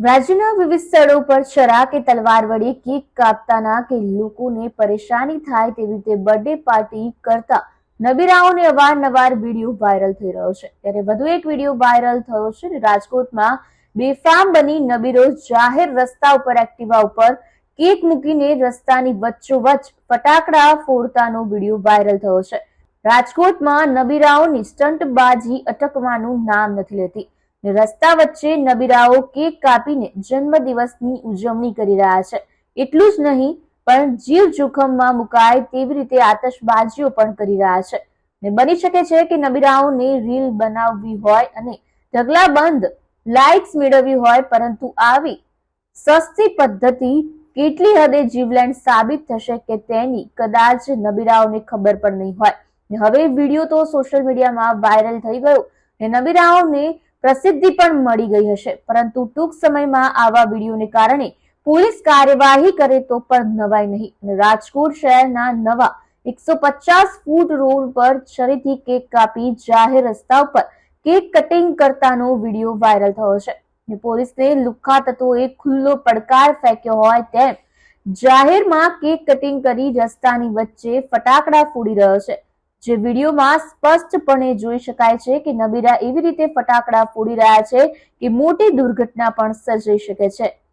રાજ્યના વિવિધ સ્થળો પર છરા કે તલવાર વડે કેક કાપતાના કે લોકોને પરેશાની થાય તેવી રીતે બર્થડે પાર્ટી કરતા નબીરાઓને અવારનવાર વીડિયો વાયરલ થઈ રહ્યો છે. ત્યારે વધુ એક વીડિયો વાયરલ થયો છે રાજકોટમાં બેફામ બની નબીરો જાહેર રસ્તા ઉપર એક્ટિવા ઉપર કેક મૂકીને રસ્તાની વચ્ચોવચ્ચ ફટાકડા ફોડતાનો વીડિયો વાયરલ થયો છે. રાજકોટમાં નબીરાઓની સ્ટંટબાજી અટકવાનું નામ નથી લેતી. રસ્તા વચ્ચે નબીરાઓ કેક કાપીને જન્મદિવસની ઉજવણી કરી રહ્યા છે. એટલું જ નહીં, પણ જીવ જોખમમાં મુકાય તેવી રીતે આતશબાજીઓ પણ કરી રહ્યા છે. ને બની શકે છે કે નબીરાઓને રીલ બનાવવી હોય અને ઢગલાબંધ લાઇક્સ મેળવવી હોય, પરંતુ આવી સસ્તી પદ્ધતિ કેટલી હદે જીવલેણ સાબિત થશે કે તેની કદાચ નબીરાઓને ખબર પણ નહીં હોય. હવે વીડિયો તો સોશિયલ મીડિયામાં વાયરલ થઈ ગયો. ને નબીરાઓને પ્રસિદ્ધિ પણ મળી ગઈ હશે. પરંતુ ટૂંક સમયમાં આવા વિડીયોને કારણે પોલીસ કાર્યવાહી કરે તો પણ નવાય નહીં. રાજકોટ શહેરના નવા એકસો પચાસ ફૂટ રોડ પર છરીથી કેક કાપી જાહેર રસ્તા ઉપર કેક કટિંગ કરતાનો વીડિયો વાયરલ થયો છે. પોલીસને લુખ્ખા તત્વોએ ખુલ્લો પડકાર ફેંક્યો હોય તેમ જાહેરમાં કેક કટિંગ કરી રસ્તાની વચ્ચે ફટાકડા ફોડી રહ્યો છે. જે વિડીયોમાં સ્પષ્ટપણે જોઈ શકાય છે કે નબીરા એવી રીતે ફટાકડા ફોડી રહ્યા છે કે મોટી દુર્ઘટના પણ સર્જાઈ શકે છે.